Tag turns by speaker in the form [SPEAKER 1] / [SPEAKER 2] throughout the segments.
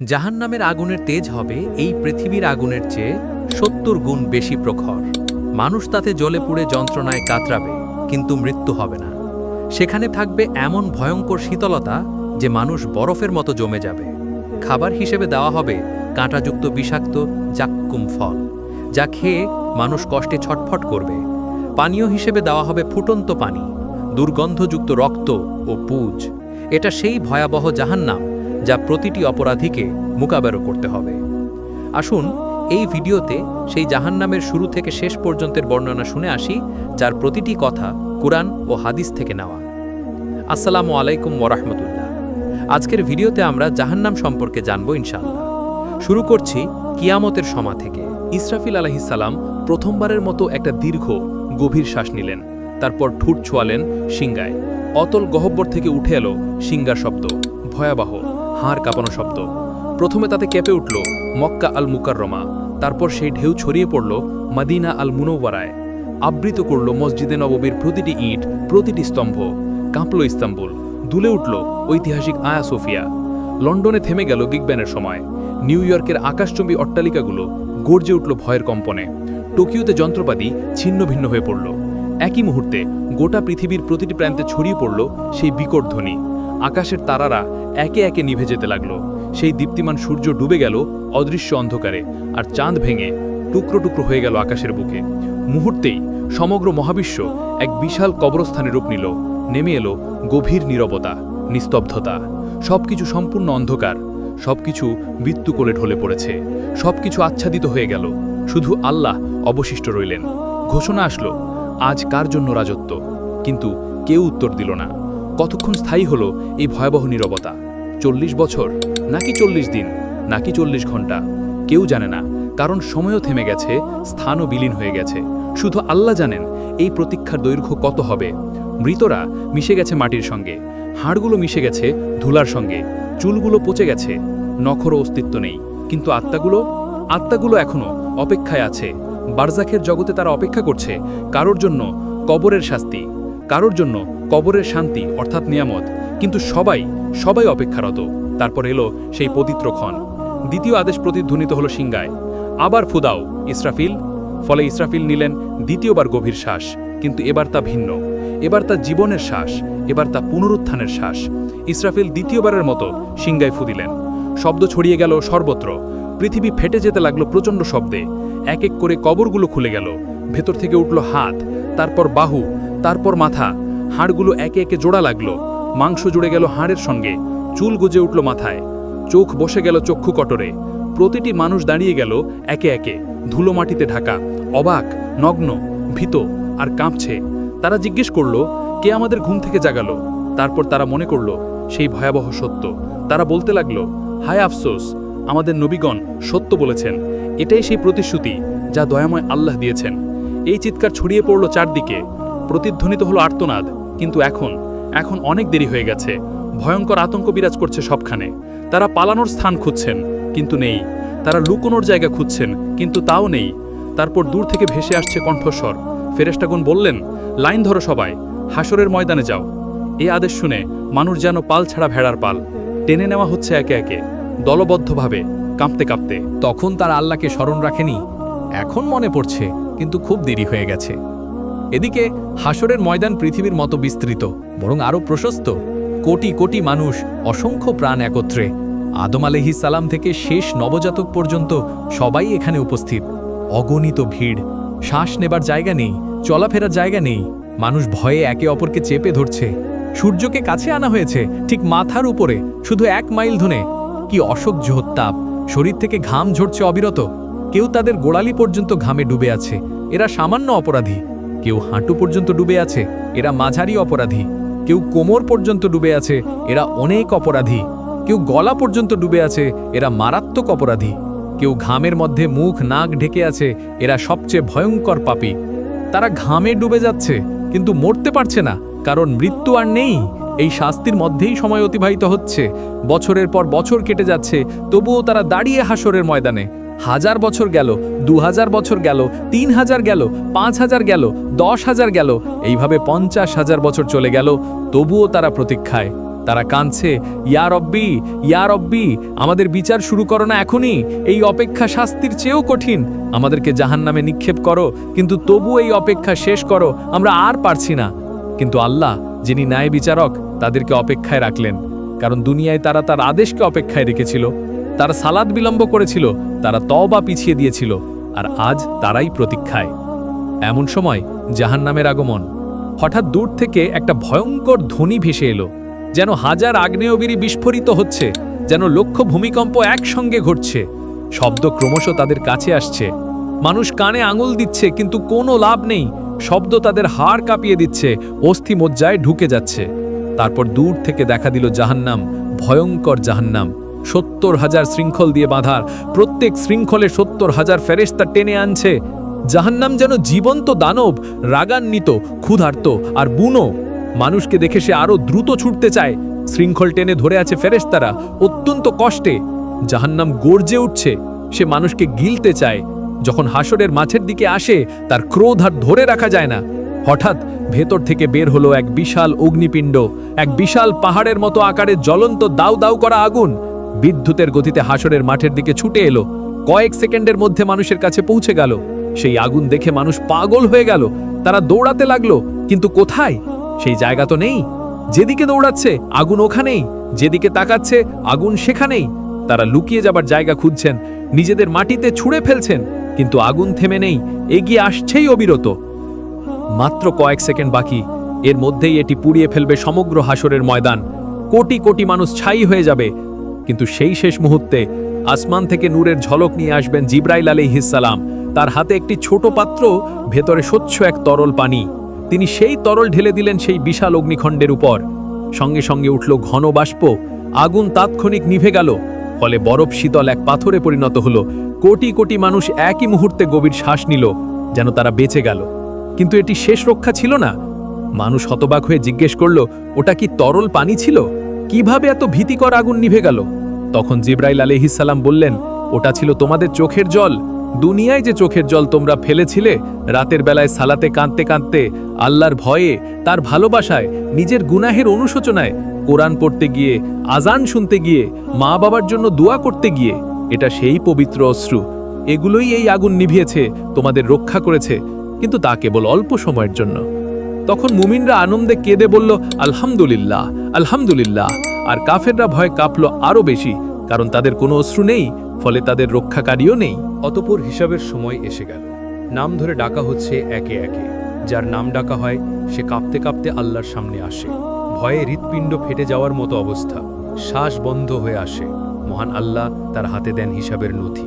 [SPEAKER 1] জাহান্নামের আগুনের তেজ হবে, এই পৃথিবীর আগুনের চেয়ে সত্তর গুণ বেশি প্রখর। মানুষ তাতে জ্বলে পুড়ে যন্ত্রণায় কাতরাবে, কিন্তু মৃত্যু হবে না। সেখানে থাকবে এমন ভয়ঙ্কর শীতলতা যে মানুষ বরফের মতো জমে যাবে। খাবার হিসেবে দেওয়া হবে কাঁটাযুক্ত বিষাক্ত জাক্কুম ফল, যা খেয়ে মানুষ কষ্টে ছটফট করবে। পানীয় হিসেবে দেওয়া হবে ফুটন্ত পানি, দুর্গন্ধযুক্ত রক্ত ও পুজ। এটা সেই ভয়াবহ জাহান্নাম যা প্রতিটি অপরাধীকে মোকাবেলা করতে হবে। আসুন, এই ভিডিওতে সেই জাহান্নামের শুরু থেকে শেষ পর্যন্তের বর্ণনা শুনে আসি, যার প্রতিটি কথা কোরআন ও হাদিস থেকে নেওয়া। আসসালামু আলাইকুম ওরহমতুল্লাহ আজকের ভিডিওতে আমরা জাহান্নাম সম্পর্কে জানব ইনশাআল্লাহ। শুরু করছি কিয়ামতের সমা থেকে। ইসরাফিল আলাহিসাল্লাম প্রথমবারের মতো একটা দীর্ঘ, গভীর শ্বাস নিলেন। তারপর ঠুট ছোয়ালেন সিংগায় অতল গহব্বর থেকে উঠে এলো সিঙ্গার শব্দ। ভয়াবহ। হাড় কাঁপানো শব্দ। প্রথমে তাতে কেঁপে উঠল মক্কা আল মুকাররমা তারপর সেই ঢেউ ছড়িয়ে পড়ল মাদিনা আল মুনৌওয়ারায় আবৃত করল মসজিদে নববীর প্রতিটি ইট, প্রতিটি স্তম্ভ, কাঁপল ইস্তাম্বুল, দুলে উঠল ঐতিহাসিক আয়া সোফিয়া। লন্ডনে থেমে গেল বিগব্যানের সময়। নিউ ইয়র্কের আকাশচম্বী অট্টালিকাগুলো গর্জে উঠল ভয়ের কম্পনে। টোকিওতে যন্ত্রপাতি ছিন্ন ভিন্ন হয়ে পড়ল। একই মুহূর্তে গোটা পৃথিবীর প্রতিটি প্রান্তে ছড়িয়ে পড়ল সেই বিকট ধ্বনি। আকাশের তারারা একে একে নিভে যেতে লাগল। সেই দীপ্তিমান সূর্য ডুবে গেল অদৃশ্য অন্ধকারে, আর চাঁদ ভেঙে টুকরো টুকরো হয়ে গেল আকাশের বুকে। মুহূর্তেই সমগ্র মহাবিশ্ব এক বিশাল কবরস্থানে রূপ নিল। নেমে এলো গভীর নীরবতা, নিস্তব্ধতা। সবকিছু সম্পূর্ণ অন্ধকার। সবকিছু মৃত্যু কোলে ঢলে পড়েছে। সবকিছু আচ্ছাদিত হয়ে গেল। শুধু আল্লাহ অবশিষ্ট রইলেন। ঘোষণা আসলো, আজ কার জন্য রাজত্ব? কিন্তু কেউ উত্তর দিল না। কতক্ষণ স্থায়ী হলো এই ভয়াবহ নীরবতা? চল্লিশ বছর? নাকি চল্লিশ দিন? নাকি চল্লিশ ঘণ্টা কেউ জানে না, কারণ সময়ও থেমে গেছে, স্থানও বিলীন হয়ে গেছে। শুধু আল্লাহ জানেন এই প্রতীক্ষার দৈর্ঘ্য কত হবে। মৃতরা মিশে গেছে মাটির সঙ্গে, হাড়গুলো মিশে গেছে ধুলার সঙ্গে, চুলগুলো পচে গেছে, নখরও অস্তিত্ব নেই। কিন্তু আত্মাগুলো? আত্মাগুলো এখনও অপেক্ষায় আছে। বারজাখের জগতে তারা অপেক্ষা করছে, কারোর জন্য কবরের শাস্তি। কারোর জন্য কবরের শান্তি অর্থাৎ নিয়ামত, কিন্তু সবাই সবাই অপেক্ষারত। তারপর এলো সেই পবিত্র ক্ষণ। দ্বিতীয় আদেশ প্রতিধ্বনিত হলো সিংগায় আবার ফুদাও, ইসরাফিল। ফলে ইসরাফিল নিলেন দ্বিতীয়বার গভীর শ্বাস, কিন্তু এবার তা ভিন্ন। এবার তা জীবনের শ্বাস, এবার তা পুনরুত্থানের শ্বাস। ইসরাফিল দ্বিতীয়বারের মতো সিংগায় ফুদিলেন শব্দ ছড়িয়ে গেল সর্বত্র। পৃথিবী ফেটে যেতে লাগল প্রচণ্ড শব্দে। এক এক করে কবরগুলো খুলে গেল। ভেতর থেকে উঠল হাত, তারপর বাহু তারপর মাথা, হাড়গুলো একে একে জোড়া লাগল, মাংস জুড়ে গেল হাড়ের সঙ্গে, চুল গুজে উঠল মাথায়, চোখ বসে গেল চক্ষু কটরে, প্রতিটি মানুষ দাঁড়িয়ে গেল একে একে, ধুলো মাটিতে ঢাকা, অবাক, নগ্ন, ভীত আর কাঁপছে। তারা জিজ্ঞেস করল, কে আমাদের ঘুম থেকে জাগালো? তারপর তারা মনে করল, সেই ভয়াবহ সত্য। তারা বলতে লাগল, হায় আফসোস, আমাদের নবীগণ সত্য বলেছেন। এটাই সেই প্রতিশ্রুতি যা দয়াময় আল্লাহ দিয়েছেন। এই চিৎকার ছড়িয়ে পড়ল চারদিকে। প্রতিধ্বনিত হলো আর্তনাদ, কিন্তু এখন এখন অনেক দেরি হয়ে গেছে। ভয়ঙ্কর আতঙ্ক বিরাজ করছে সবখানে। তারা পালানোর স্থান খুঁজছেন, কিন্তু নেই। তারা লুকোনোর জায়গা খুঁজছেন, কিন্তু তাও নেই। তারপর দূর থেকে ভেসে আসছে কণ্ঠস্বর। ফেরেস্টাগুন বললেন, লাইন ধরো সবাই হাসরের ময়দানে যাও। এই আদেশ শুনে মানুষ যেন পাল ছাড়া ভেড়ার পাল। টেনে নেওয়া হচ্ছে একে একে, দলবদ্ধভাবে, কাঁপতে কাঁপতে।
[SPEAKER 2] তখন তার আল্লাহকে স্মরণ রাখেনি। এখন মনে পড়ছে, কিন্তু খুব দেরি হয়ে গেছে। এদিকে হাসরের ময়দান পৃথিবীর মতো বিস্তৃত, বরং আরও প্রশস্ত। কোটি কোটি মানুষ অসংখ্য প্রাণ একত্রে। আদম আলহিস সালাম থেকে শেষ নবজাতক পর্যন্ত সবাই এখানে উপস্থিত। অগণিত ভিড়, শ্বাস নেবার জায়গা নেই, চলাফেরার জায়গা নেই। মানুষ ভয়ে একে অপরকে চেপে ধরছে। সূর্যকে কাছে আনা হয়েছে, ঠিক মাথার উপরে, শুধু এক মাইল ধনে। কি অসহ্য তাপ শরীর থেকে ঘাম ঝরছে অবিরত। কেউ তাদের গোড়ালি পর্যন্ত ঘামে ডুবে আছে। এরা সামান্য অপরাধী। কেউ হাঁটু পর্যন্ত ডুবে আছে, এরা মাঝারি অপরাধী। কেউ কোমর পর্যন্ত ডুবে আছে, এরা অনেক অপরাধী। কেউ গলা পর্যন্ত ডুবে আছে, এরা মারাত্মক অপরাধী। কেউ ঘামের মধ্যে মুখ, নাক ঢেকে আছে, এরা সবচেয়ে ভয়ঙ্কর পাপী। তারা ঘামে ডুবে যাচ্ছে, কিন্তু মরতে পারছে না, কারণ মৃত্যু আর নেই। এই শাস্তির মধ্যেই সময় অতিবাহিত হচ্ছে। বছরের পর বছর কেটে যাচ্ছে, তবুও তারা দাঁড়িয়ে হাসরের ময়দানে। হাজার বছর গেল দু হাজার বছর গেল তিন হাজার গেল পাঁচ হাজার গেল দশ হাজার গেল, এইভাবে পঞ্চাশ হাজার বছর চলে গেল, তবুও তারা প্রতীক্ষায়। তারা কাঁদছে, ইয়া রব্বি ইয়া রব্বি, আমাদের বিচার শুরু করো না এখনই, এই অপেক্ষা শাস্তির চেয়েও কঠিন, আমাদেরকে জাহান নামে নিক্ষেপ করো, কিন্তু তবু এই অপেক্ষা শেষ করো, আমরা আর পারছি না। কিন্তু আল্লাহ, যিনি ন্যায় বিচারক, তাদেরকে অপেক্ষায় রাখলেন, কারণ দুনিয়ায় তারা তার আদেশকে অপেক্ষায় রেখেছিল। তারা সালাদ বিলম্ব করেছিল, তারা তওবা পিছিয়ে দিয়েছিল, আর আজ তারাই প্রতীক্ষায়। এমন সময় জাহান্নামের আগমন। হঠাৎ দূর থেকে একটা ভয়ঙ্কর ধ্বনি ভেসে এলো, যেন হাজার আগ্নেয়গিরি বিস্ফোরিত হচ্ছে, যেন লক্ষ ভূমিকম্প একসঙ্গে ঘটছে। শব্দ ক্রমশ তাদের কাছে আসছে। মানুষ কানে আঙুল দিচ্ছে, কিন্তু কোনো লাভ নেই। শব্দ তাদের হাড় কাঁপিয়ে দিচ্ছে, অস্থি মজ্জায় ঢুকে যাচ্ছে। তারপর দূর থেকে দেখা দিল জাহান্নাম, ভয়ঙ্কর জাহান্নাম। সত্তর হাজার শৃঙ্খল দিয়ে বাঁধার। প্রত্যেক শৃঙ্খলে সত্তর হাজার ফেরেস্তা টেনে আনছে। জাহান্নাম যেন জীবন্ত দানব, রাগান্বিত, ক্ষুধার্ত আর বুনো। মানুষকে দেখে সে আরও দ্রুত ছুটতে চায়। শৃঙ্খল টেনে ধরে আছে ফেরেস্তারা অত্যন্ত কষ্টে জাহান্নাম গর্জে উঠছে। সে মানুষকে গিলতে চায়। যখন হাসরের মাছের দিকে আসে, তার ক্রোধ আর ধরে রাখা যায় না। হঠাৎ ভেতর থেকে বের হলো এক বিশাল অগ্নিপিণ্ড। এক বিশাল পাহাড়ের মতো আকারে জ্বলন্ত দাউ দাউ করা আগুন। বিদ্যুতের গতিতে হাসরের মাঠের দিকে ছুটে এলো। কয়েক সেকেন্ডের মধ্যে মানুষের কাছে পৌঁছে গেল। সেই আগুন দেখে মানুষ পাগল হয়ে গেল। তারা দৌড়াতে লাগল, কিন্তু কোথায়? সেই জায়গা তো নেই। যেদিকে দৌড়াচ্ছে, আগুন ওখানেই। যেদিকে তাকাচ্ছে, আগুন সেখানেই। তারা লুকিয়ে যাবার জায়গা খুঁজছেন। নিজেদের মাটিতে ছুঁড়ে ফেলছেন, কিন্তু আগুন থেমে নেই। এগিয়ে আসছেই অবিরত। মাত্র কয়েক সেকেন্ড বাকি। এর মধ্যেই এটি পুড়িয়ে ফেলবে সমগ্র হাসরের ময়দান। কোটি কোটি মানুষ ছাই হয়ে যাবে। কিন্তু সেই শেষ মুহূর্তে আসমান থেকে নূরের ঝলক নিয়ে আসবেন জিব্রাইল আলাইহিসসালাম তার হাতে একটি ছোট পাত্র, ভেতরে স্বচ্ছ এক তরল পানি। তিনি সেই তরল ঢেলে দিলেন সেই বিশাল অগ্নিখণ্ডের উপর। সঙ্গে সঙ্গে উঠল ঘন বাষ্প, আগুন তাৎক্ষণিক নিভে গেল, ফলে বরফ শীতল এক পাথরে পরিণত হলো। কোটি কোটি মানুষ একই মুহূর্তে গভীর শ্বাস নিল, যেন তারা বেঁচে গেল। কিন্তু এটি শেষ রক্ষা ছিল না। মানুষ হতবাক হয়ে জিজ্ঞেস করল, ওটা কি তরল পানি ছিল? কীভাবে এত ভীতিকর আগুন নিভে গেল? তখন জিব্রাইল আলহিসাল্লাম বললেন, ওটা ছিল তোমাদের চোখের জল। দুনিয়ায় যে চোখের জল তোমরা ফেলেছিলে, রাতের বেলায় সালাতে কাঁদতে কাঁদতে, আল্লাহর ভয়ে, তার ভালোবাসায়, নিজের গুনাহের অনুশোচনায়, কোরআন পড়তে গিয়ে আজান শুনতে গিয়ে মা বাবার জন্য দোয়া করতে গিয়ে, এটা সেই পবিত্র অশ্রু। এগুলোই এই আগুন নিভিয়েছে, তোমাদের রক্ষা করেছে, কিন্তু তা কেবল অল্প সময়ের জন্য। তখন মুমিনরা আনন্দে কেঁদে বলল, আলহামদুলিল্লাহ আলহামদুলিল্লাহ। আর কাফেররা ভয় কাঁপল আরও বেশি, কারণ তাদের কোনো অশ্রু নেই, ফলে তাদের রক্ষাকারীও নেই।
[SPEAKER 1] অতপর হিসাবের সময় এসে গেল। নাম ধরে ডাকা হচ্ছে একে একে। যার নাম ডাকা হয়, সে কাঁপতে কাঁপতে আল্লাহর সামনে আসে। ভয়ে হৃৎপিণ্ড ফেটে যাওয়ার মতো অবস্থা। শ্বাস বন্ধ হয়ে আসে। মহান আল্লাহ তার হাতে দেন হিসাবের নথি।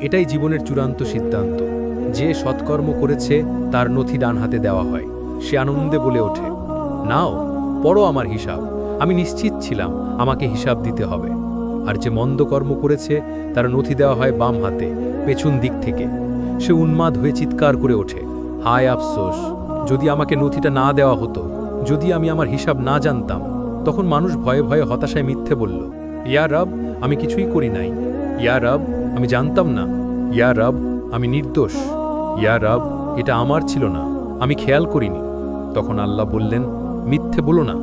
[SPEAKER 1] এটাই জীবনের চূড়ান্ত সিদ্ধান্ত। যে সৎকর্ম করেছে, তার নথি ডান হাতে দেওয়া হয়। সে আনন্দে বলে ওঠে, নাও, পড়ো আমার হিসাব। আমি নিশ্চিত ছিলাম আমাকে হিসাব দিতে হবে। আর যে মন্দ কর্ম করেছে, তার নথি দেওয়া হয় বাম হাতে, পেছন দিক থেকে। সে উন্মাদ হয়ে চিৎকার করে ওঠে, হায় আফসোস, যদি আমাকে নথিটা না দেওয়া হতো, যদি আমি আমার হিসাব না জানতাম, তখন মানুষ ভয়ে ভয়ে হতাশায় মিথ্যে বলল, ইয়া রব, আমি কিছুই করি নাই। ইয়া রব, আমি জানতাম না। ইয়া রব, আমি নির্দোষ। ইয়া রব, এটা আমার ছিল না। আমি খেয়াল করিনি। তখন আল্লাহ বললেন, মিথ্যে বলো না,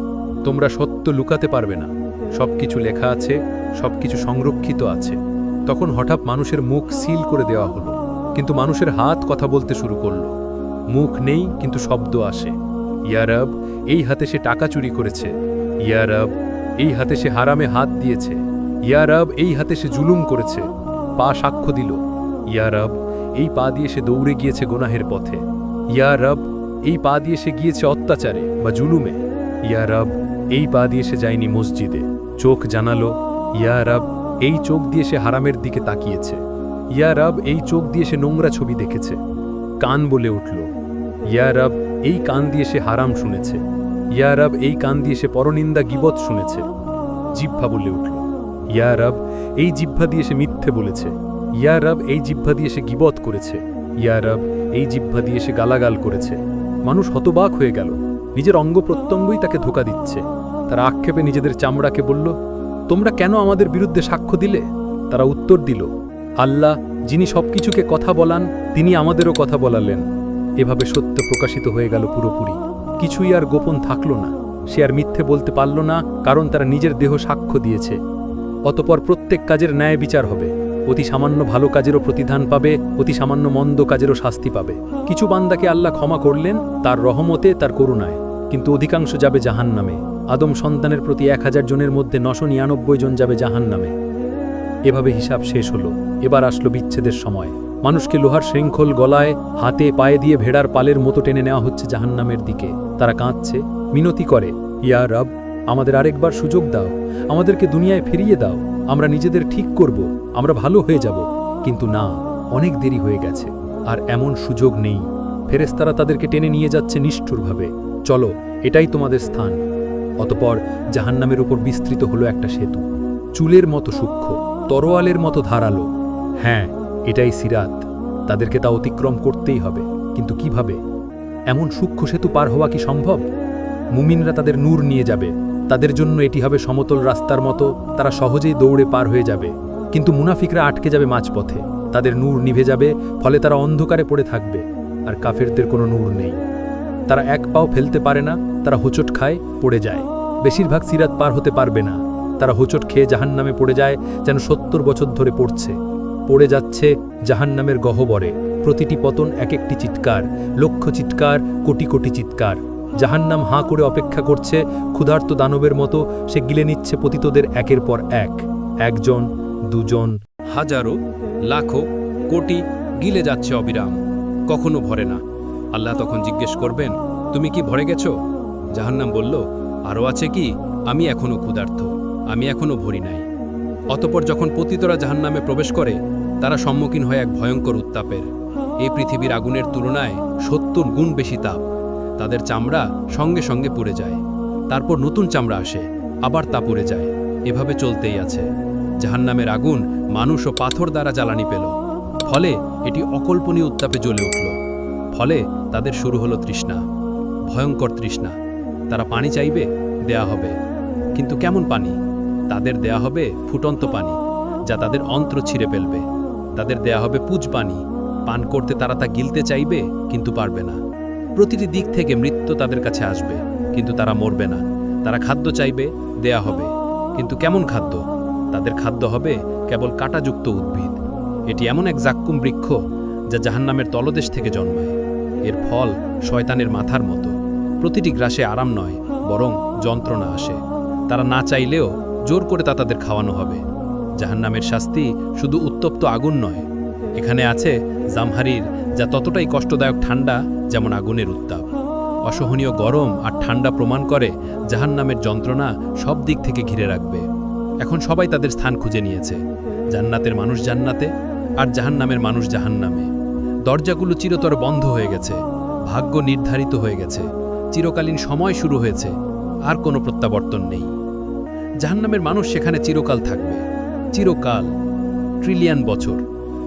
[SPEAKER 1] তোমরা সত্য লুকাতে পারবে না। সবকিছু লেখা আছে, সবকিছু সংরক্ষিত আছে। তখন হঠাৎ মানুষের মুখ সিল করে দেওয়া হলো, কিন্তু মানুষের হাত কথা বলতে শুরু করল। মুখ নেই, কিন্তু শব্দ আসে। ইয়ারব এই হাতে সে টাকা চুরি করেছে। ইয়ারব এই হাতে সে হারামে হাত দিয়েছে। ইয়ারব এই হাতে সে জুলুম করেছে। পা সাক্ষ্য দিল। ইয়ারব এই পা দিয়ে সে দৌড়ে গিয়েছে গোনাহের পথে। ইয়ারব এই পা দিয়ে সে গিয়েছে অত্যাচারে বা জুলুমে। ইয়ারব এই পা দিয়ে সে যায়নি মসজিদে। চোখ জানালো, ইয়া রব, এই চোখ দিয়ে সে হারামের দিকে তাকিয়েছে। ইয়া রব, এই চোখ দিয়ে সে নোংরা ছবি দেখেছে। কান বলে উঠল, ইয়া রব, এই কান দিয়ে সে হারাম শুনেছে। ইয়া রব, এই কান দিয়ে সে পরনিন্দা গিবত শুনেছে। জিহ্বা বলে উঠল, ইয়া রব, এই জিহ্বা দিয়ে সে মিথ্যে বলেছে। ইয়া রব, এই জিহ্বা দিয়ে সে গিবত করেছে। ইয়া রব, এই জিহ্বা দিয়ে সে গালাগাল করেছে। মানুষ হতবাক হয়ে গেল। নিজের অঙ্গ প্রত্যঙ্গই তাকে ধোকা দিচ্ছে। তারা আক্ষেপে নিজেদের চামড়াকে বলল, তোমরা কেন আমাদের বিরুদ্ধে সাক্ষ্য দিলে? তারা উত্তর দিল, আল্লাহ, যিনি সবকিছুকে কথা বলান, তিনি আমাদেরও কথা বলালেন। এভাবে সত্য প্রকাশিত হয়ে গেল পুরোপুরি। কিছুই আর গোপন থাকল না।
[SPEAKER 3] সে আর মিথ্যে বলতে পারল না, কারণ তারা নিজের দেহ সাক্ষ্য দিয়েছে। অতপর প্রত্যেক কাজের ন্যায় বিচার হবে। অতি সামান্য ভালো কাজেরও প্রতিধান পাবে, অতি সামান্য মন্দ কাজেরও শাস্তি পাবে। কিছু বান্দাকে আল্লাহ ক্ষমা করলেন, তার রহমতে, তার করুণায়। কিন্তু অধিকাংশ যাবে জাহান নামে আদম সন্তানের প্রতি এক হাজার জনের মধ্যে নশো নিরানব্বই জন যাবে জাহান নামে এভাবে হিসাব শেষ হলো। এবার আসলো বিচ্ছেদের সময়। মানুষকে লোহার শৃঙ্খল গলায়, হাতে, পায়ে দিয়ে ভেড়ার পালের মতো টেনে নেওয়া হচ্ছে জাহান্নামের দিকে। তারা কাঁদছে, মিনতি করে, ইয়া রব, আমাদের আরেকবার সুযোগ দাও। আমাদেরকে দুনিয়ায় ফিরিয়ে দাও। আমরা নিজেদের ঠিক করব, আমরা ভালো হয়ে যাব। কিন্তু না, অনেক দেরি হয়ে গেছে, আর এমন সুযোগ নেই। ফেরেস্তারা তাদেরকে টেনে নিয়ে যাচ্ছে নিষ্ঠুরভাবে। চলো, এটাই তোমাদের স্থান। অতপর জাহান্নামের উপর বিস্তৃত হলো একটা সেতু। চুলের মতো সূক্ষ্ম, তরোয়ালের মতো ধারালো। হ্যাঁ এটাই সিরাত। তাদেরকে তা অতিক্রম করতেই হবে। কিন্তু কীভাবে? এমন সূক্ষ্ম সেতু পার হওয়া কি সম্ভব? মুমিনরা তাদের নূর নিয়ে যাবে। তাদের জন্য এটি হবে সমতল রাস্তার মতো, তারা সহজেই দৌড়ে পার হয়ে যাবে। কিন্তু মুনাফিকরা আটকে যাবে মাঝপথে। তাদের নূর নিভে যাবে, ফলে তারা অন্ধকারে পড়ে থাকবে, আর কাফেরদের কোনো নূর নেই। তারা এক পাও ফেলতে পারে না, তারা হোঁচট খায়, পড়ে যায়। বেশিরভাগ সিরাত পার হতে পারবে না। তারা হোঁচট খেয়ে জাহান্নামে পড়ে যায়, যেন সত্তর বছর ধরে পড়ছে। পড়ে যাচ্ছে জাহান্নামের গহ্বরে। প্রতিটি পতন এক একটি চিৎকার, লক্ষ চিৎকার, কোটি কোটি চিৎকার। জাহান্নাম হাঁ করে অপেক্ষা করছে ক্ষুধার্ত দানবের মতো, সে গিলে নিচ্ছে পতিতদের একের পর এক। একজন, দুজন,
[SPEAKER 2] হাজারো, লাখো, কোটি গিলে যাচ্ছে অবিরাম, কখনো ভরে না। আল্লাহ তখন জিজ্ঞেস করবেন, তুমি কি ভরে গেছো? জাহান্নাম বলল আরও আছে কি? আমি এখনও ক্ষুধার্ত, আমি এখনও ভরি নাই। অতপর যখন পতিতরা জাহান্নামে প্রবেশ করে, তারা সম্মুখীন হয় এক ভয়ঙ্কর উত্তাপের। এই পৃথিবীর আগুনের তুলনায় সত্তর গুণ বেশি তাপ। তাদের চামড়া সঙ্গে সঙ্গে পুড়ে যায়। তারপর নতুন চামড়া আসে, আবার তা পুড়ে যায়। এভাবে চলতেই আছে। জাহান্নামের আগুন মানুষ ও পাথর দ্বারা জ্বালানি পেল। ফলে এটি অকল্পনীয় উত্তাপে জ্বলে উঠল। ফলে তাদের শুরু হলো তৃষ্ণা, ভয়ঙ্কর তৃষ্ণা। তারা পানি চাইবে, দেয়া হবে। কিন্তু কেমন পানি? তাদের দেয়া হবে ফুটন্ত পানি, যা তাদের অন্ত্র ছিঁড়ে ফেলবে। তাদের দেয়া হবে পুজ পানি। পান করতে তারা তা গিলতে চাইবে, কিন্তু পারবে না। প্রতিটি দিক থেকে মৃত্যু তাদের কাছে আসবে, কিন্তু তারা মরবে না। তারা খাদ্য চাইবে, দেয়া হবে। কিন্তু কেমন খাদ্য? তাদের খাদ্য হবে কেবল কাঁটাযুক্ত উদ্ভিদ। এটি এমন এক জাক্কুম বৃক্ষ যা জাহান্নামের তলদেশ থেকে জন্মায়। এর ফল শয়তানের মাথার মতো। প্রতিটি গ্রাসে আরাম নয়, বরং যন্ত্রণা আসে। তারা না চাইলেও জোর করে তা তাদের খাওয়ানো হবে। জাহান্নামের শাস্তি শুধু উত্তপ্ত আগুন নয়। এখানে আছে জামহারির যা ততটাই কষ্টদায়ক ঠান্ডা যেমন আগুনের উত্তাপ। অসহনীয় গরম আর ঠান্ডা প্রমাণ করে জাহান্নামের যন্ত্রণা সব দিক থেকে ঘিরে রাখবে। এখন সবাই তাদের স্থান খুঁজে নিয়েছে। জান্নাতের মানুষ জান্নাতে আর জাহান্নামের মানুষ জাহান্নামে। দরজাগুলো চিরতর বন্ধ হয়ে গেছে, ভাগ্য নির্ধারিত হয়ে গেছে, চিরকালীন সময় শুরু হয়েছে, আর কোনো প্রত্যাবর্তন নেই। জাহান্নামের মানুষ সেখানে চিরকাল থাকবে। চিরকাল, ট্রিলিয়ন বছর,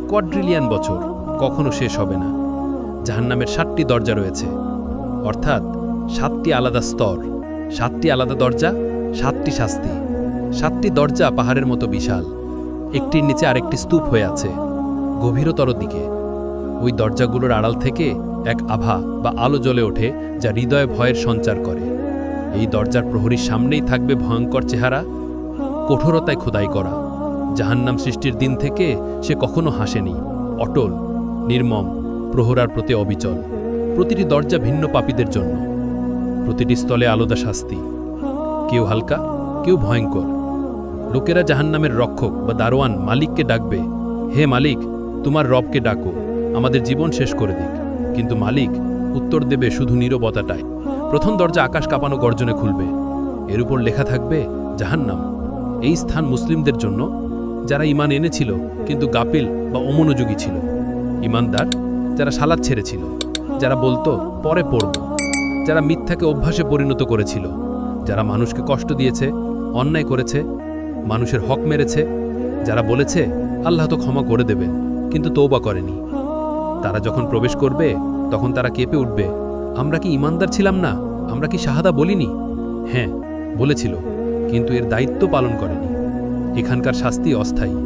[SPEAKER 2] কোয়াড্রিলিয়ন বছর কখনো শেষ হবে না। জাহান্নামের সাতটি দরজা রয়েছে। অর্থাৎ, সাতটি আলাদা স্তর, সাতটি আলাদা দরজা, সাতটি শাস্তি। সাতটি দরজা পাহাড়ের মতো বিশাল। একটির নিচে আরেকটি স্তূপ হয়ে আছে, গভীরতর দিকে। ওই দরজাগুলোর আড়াল থেকে এক আভা বা আলো জ্বলে ওঠে যা হৃদয়ে ভয়ের সঞ্চার করে। এই দরজার প্রহরীর সামনেই থাকবে ভয়ঙ্কর চেহারা, কঠোরতায় খোদাই করা। জাহান্নাম সৃষ্টির দিন থেকে সে কখনো হাসেনি, অটল। নির্মম, প্রহরার প্রতি অবিচল, প্রতিটি দরজা ভিন্ন পাপীদের জন্য। প্রতিটি স্থলে আলাদা শাস্তি, কেউ হালকা, কেউ ভয়ঙ্কর। লোকেরা জাহান্নামের রক্ষক বা দারোয়ান মালিককে ডাকবে, হে মালিক, তোমার রবকে ডাকো, আমাদের জীবন শেষ করে দিক। কিন্তু মালিক উত্তর দেবে শুধু নীরবতাটায় প্রথম দরজা আকাশ কাঁপানো গর্জনে খুলবে। এর উপর লেখা থাকবে, জাহান্নাম। এই স্থান মুসলিমদের জন্য, যারা ইমান এনেছিল, কিন্তু গাপিল বা অমনোযোগী ছিল। ইমানদার, যারা সালাদ ছেড়েছিল, যারা বলতো, পরে পড়ব। যারা মিথ্যাকে অভ্যাসে পরিণত করেছিল, যারা মানুষকে কষ্ট দিয়েছে, অন্যায় করেছে, মানুষের হক মেরেছে, যারা বলেছে, আল্লাহ তো ক্ষমা করে দেবেন, কিন্তু তৌবা করেনি। তারা যখন প্রবেশ করবে, তখন তারা কেঁপে উঠবে, আমরা কি ইমানদার ছিলাম না? আমরা কি শাহাদা বলিনি? হ্যাঁ বলেছিল, কিন্তু এর দায়িত্ব পালন করেনি। এখানকার শাস্তি অস্থায়ী।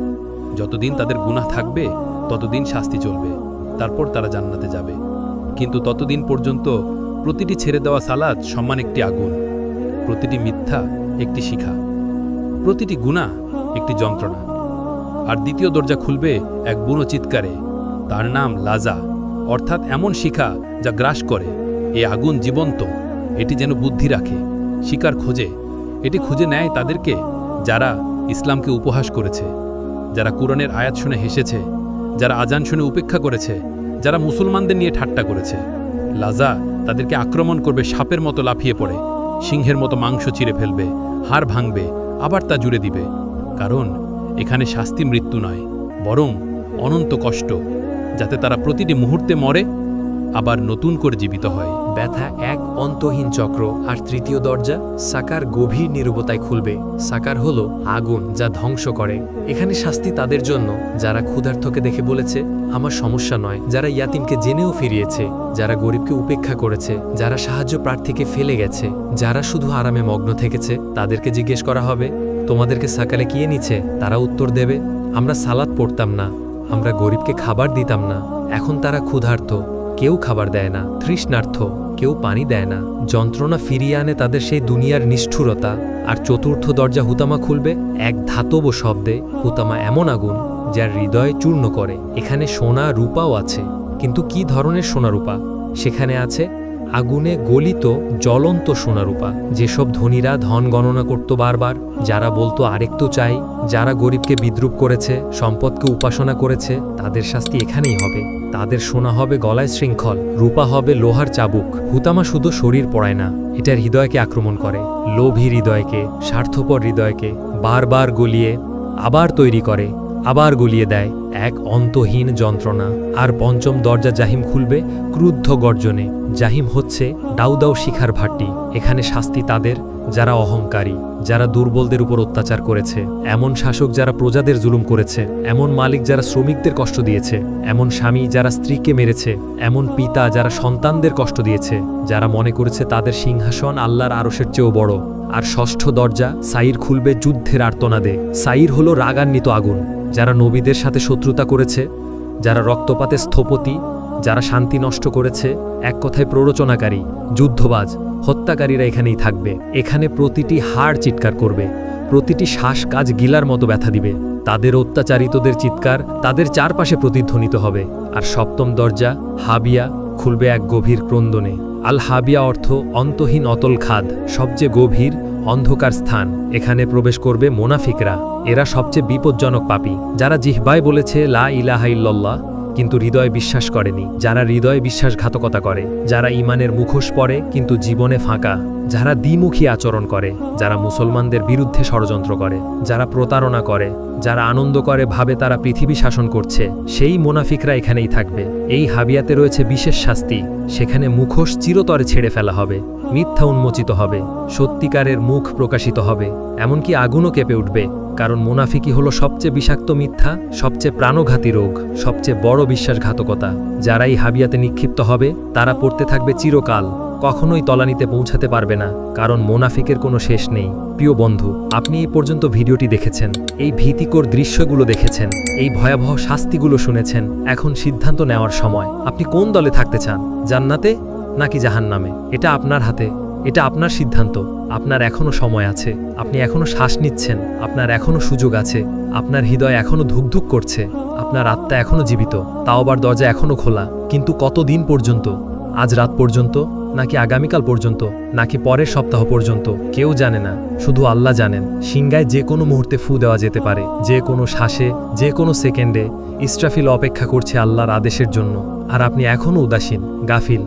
[SPEAKER 2] যতদিন তাদের গুনাহ থাকবে ততদিন শাস্তি চলবে, তারপর তারা জান্নাতে যাবে। কিন্তু ততদিন পর্যন্ত প্রতিটি ছেড়ে দেওয়া সালাদ সম্মান একটি আগুন,
[SPEAKER 3] প্রতিটি মিথ্যা একটি শিখা, প্রতিটি গুণা একটি যন্ত্রণা। আর দ্বিতীয় দরজা খুলবে এক বুড়ো চিৎকারে, তার নাম লাজা, অর্থাৎ এমন শিখা যা গ্রাস করে, এ আগুন জীবন্ত, এটি যেন বুদ্ধি রাখে, শিকার খোঁজে, এটি খুঁজে নেয় তাদেরকে যারা ইসলামকে উপহাস করেছে, যারা কোরআনের আয়াত শুনে হেসেছে যারা আজান শুনে উপেক্ষা করেছে, যারা মুসলমানদের নিয়ে ঠাট্টা করেছে। লাজা তাদেরকে আক্রমণ করবে, সাপের মতো লাফিয়ে পড়ে। সিংহের মতো মাংস চিরে ফেলবে, হাড় ভাঙবে, আবার তা জুড়ে দিবে। কারণ, এখানে শাস্তি মৃত্যু নয়, বরং অনন্ত কষ্ট, যাতে তারা প্রতিটি মুহূর্তে মরে আবার নতুন করে জীবিত হয়।
[SPEAKER 2] ব্যথা এক অন্তহীন চক্র। আর তৃতীয় দরজা? সাকার গভীর নিরবতায় খুলবে। সাকার হল আগুন যা ধ্বংস করে। এখানে শাস্তি তাদের জন্য। যারা ক্ষুধার্থকে দেখে বলেছে, আমার সমস্যা নয়। যারা ইয়াতিমকে জেনেও ফিরিয়েছে, যারা গরিবকে উপেক্ষা করেছে, যারা সাহায্য প্রার্থীকে ফেলে গেছে, যারা শুধু আরামে মগ্ন থেকেছে, তাদেরকে জিজ্ঞেস করা হবে, তোমাদেরকে সাকালে কিয়ে নিচ্ছে তারা উত্তর দেবে, আমরা সালাদ পড়তাম না, আমরা গরিবকে খাবার দিতাম না, এখন তারা ক্ষুধার্ত। কেউ খাবার দেয় না, তৃষ্ণার্থ, কেউ পানি দেয় না। যন্ত্রণা ফিরিয়ে আনে তাদের সেই দুনিয়ার নিষ্ঠুরতা। আর চতুর্থ দরজা হুতামা খুলবে? এক ধাতব শব্দে হুতামা এমন আগুন, যার হৃদয় চূর্ণ করে। এখানে সোনা রূপাও আছে। কিন্তু কি ধরনের সোনা রূপা? সেখানে আছে আগুনে গলিত জ্বলন্ত সোনারূপা। যেসব ধনীরা ধন গণনা করত বারবার, যারা বলতো আরেকটু চাই, যারা গরিবকে বিদ্রুপ করেছে, সম্পদকে উপাসনা করেছে, তাদের শাস্তি এখানেই হবে। তাদের সোনা হবে গলায় শৃঙ্খল, রূপা হবে লোহার চাবুক। হুতামা শুধু শরীর পড়ায় না, এটার হৃদয়কে আক্রমণ করে। লোভী হৃদয়কে, স্বার্থপর হৃদয়কে বারবার গলিয়ে, আবার তৈরি করে, আবার গলিয়ে দেয়। এক অন্তহীন যন্ত্রণা। আর পঞ্চম দরজা জাহিম খুলবে ক্রুদ্ধ গর্জনে। জাহিম হচ্ছে দাউদাউ শিখার ভাট্টি। এখানে শাস্তি তাদের, যারা অহংকারী, যারা দুর্বলদের উপর অত্যাচার করেছে। এমন শাসক যারা প্রজাদের জুলুম করেছে। এমন মালিক যারা শ্রমিকদের কষ্ট দিয়েছে। এমন স্বামী যারা স্ত্রীকে মেরেছে। এমন পিতা যারা সন্তানদের কষ্ট দিয়েছে। যারা মনে করেছে তাদের সিংহাসন আল্লাহর আরসের চেয়েও বড়। আর ষষ্ঠ দরজা সাইর খুলবে যুদ্ধের আর্তনাদে। সাইর হলো রাগান্বিত আগুন। যারা নবীদের সাথে শত্রুতা করেছে, যারা রক্তপাতে স্থপতি, যারা শান্তি নষ্ট করেছে, এক কথায় প্ররোচনাকারী, যুদ্ধবাজ, হত্যাকারীরা এখানেই থাকবে। এখানে প্রতিটি হাড় চিৎকার করবে, প্রতিটি শ্বাস কাজ গিলার মতো ব্যথা দিবে। তাদের অত্যাচারিতদের চিৎকার তাদের চারপাশে প্রতিধ্বনিত হবে। আর সপ্তম দরজা, হাবিয়া, খুলবে এক গভীর ক্রন্দনে। আল হাবিয়া অর্থ অন্তহীন অতল খাদ, সবচেয়ে গভীর অন্ধকার স্থান। এখানে প্রবেশ করবে মোনাফিকরা। এরা সবচেয়ে বিপজ্জনক পাপি। যারা জিহবায় বলেছে, লা ইলাহা ইল্লাল্লাহ কিন্তু হৃদয়ে বিশ্বাস করেনি। যারা হৃদয়ে বিশ্বাসঘাতকতা করে। যারা ইমানের মুখোশ পরে কিন্তু জীবনে ফাঁকা। যারা দ্বিমুখী আচরণ করে, যারা মুসলমানদের বিরুদ্ধে ষড়যন্ত্র করে, যারা প্রতারণা করে, যারা আনন্দ করে ভাবে তারা পৃথিবী শাসন করছে, সেই মোনাফিকরা এখানেই থাকবে। এই হাবিয়াতে রয়েছে বিশেষ শাস্তি, সেখানে মুখোশ চিরতরে ছেড়ে ফেলা হবে, মিথ্যা উন্মোচিত হবে, সত্যিকারের মুখ প্রকাশিত হবে, এমনকি আগুনও কেঁপে উঠবে, কারণ মোনাফিকি হলো সবচেয়ে বিষাক্ত মিথ্যা, সবচেয়ে প্রাণঘাতী রোগ, সবচেয়ে বড় বিশ্বাসঘাতকতা। যারা এই হাবিয়াতে নিক্ষিপ্ত হবে, তারা পড়তে থাকবে চিরকাল। কখনোই তলানিতে পৌঁছাতে পারবে না, কারণ মোনাফিকের কোনো শেষ নেই। প্রিয় বন্ধু, আপনি এই পর্যন্ত ভিডিওটি দেখেছেন, এই ভীতিকর দৃশ্যগুলো দেখেছেন, এই ভয়াবহ শাস্তিগুলো শুনেছেন, এখন সিদ্ধান্ত নেওয়ার সময়। আপনি কোন দলে থাকতে চান, জান্নাতে নাকি জাহান্নামে? এটা আপনার হাতে, এটা আপনার সিদ্ধান্ত, আপনার এখনও সময় আছে, আপনি এখনও শ্বাস নিচ্ছেন, আপনার এখনও সুযোগ আছে, আপনার হৃদয় এখনও ধুকধুক করছে, আপনার আত্মা এখনও জীবিত তাও আবার দরজা এখনও খোলা, কিন্তু কতদিন পর্যন্ত? আজ রাত পর্যন্ত নাকি আগামীকাল পর্যন্ত, নাকি পরের সপ্তাহ পর্যন্ত, কেউ জানে না। শুধু আল্লাহ জানেন সিংগায় যে কোনো মুহূর্তে ফু দেওয়া যেতে পারে, যে কোনো শ্বাসে, যে কোনো সেকেন্ডে। ইস্ট্রাফিল অপেক্ষা করছে আল্লাহর আদেশের জন্য। আর আপনি এখনও উদাসীন, গাফিল।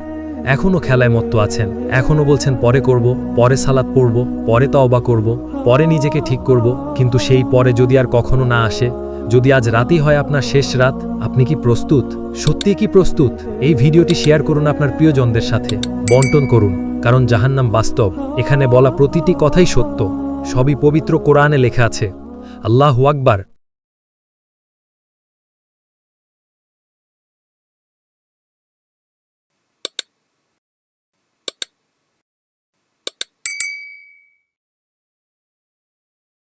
[SPEAKER 2] এখনও খেলায় মত্ত আছেন। এখনও বলছেন, পরে করব, পরে সালাদ পড়ব, পরে তওবা করব, পরে নিজেকে ঠিক করব, কিন্তু সেই পরে যদি আর কখনো না আসে যদি আজ রাতই হয় আপনার শেষ রাত, আপনি কি প্রস্তুত? সত্যি কি প্রস্তুত? এই ভিডিওটি শেয়ার করুন আপনার প্রিয়জনদের সাথে। বন্টন করুন, কারণ জাহান্নাম বাস্তব। এখানে বলা প্রতিটি কথাই সত্য। সবই পবিত্র কোরআনে লেখা আছে। আল্লাহ আকবার।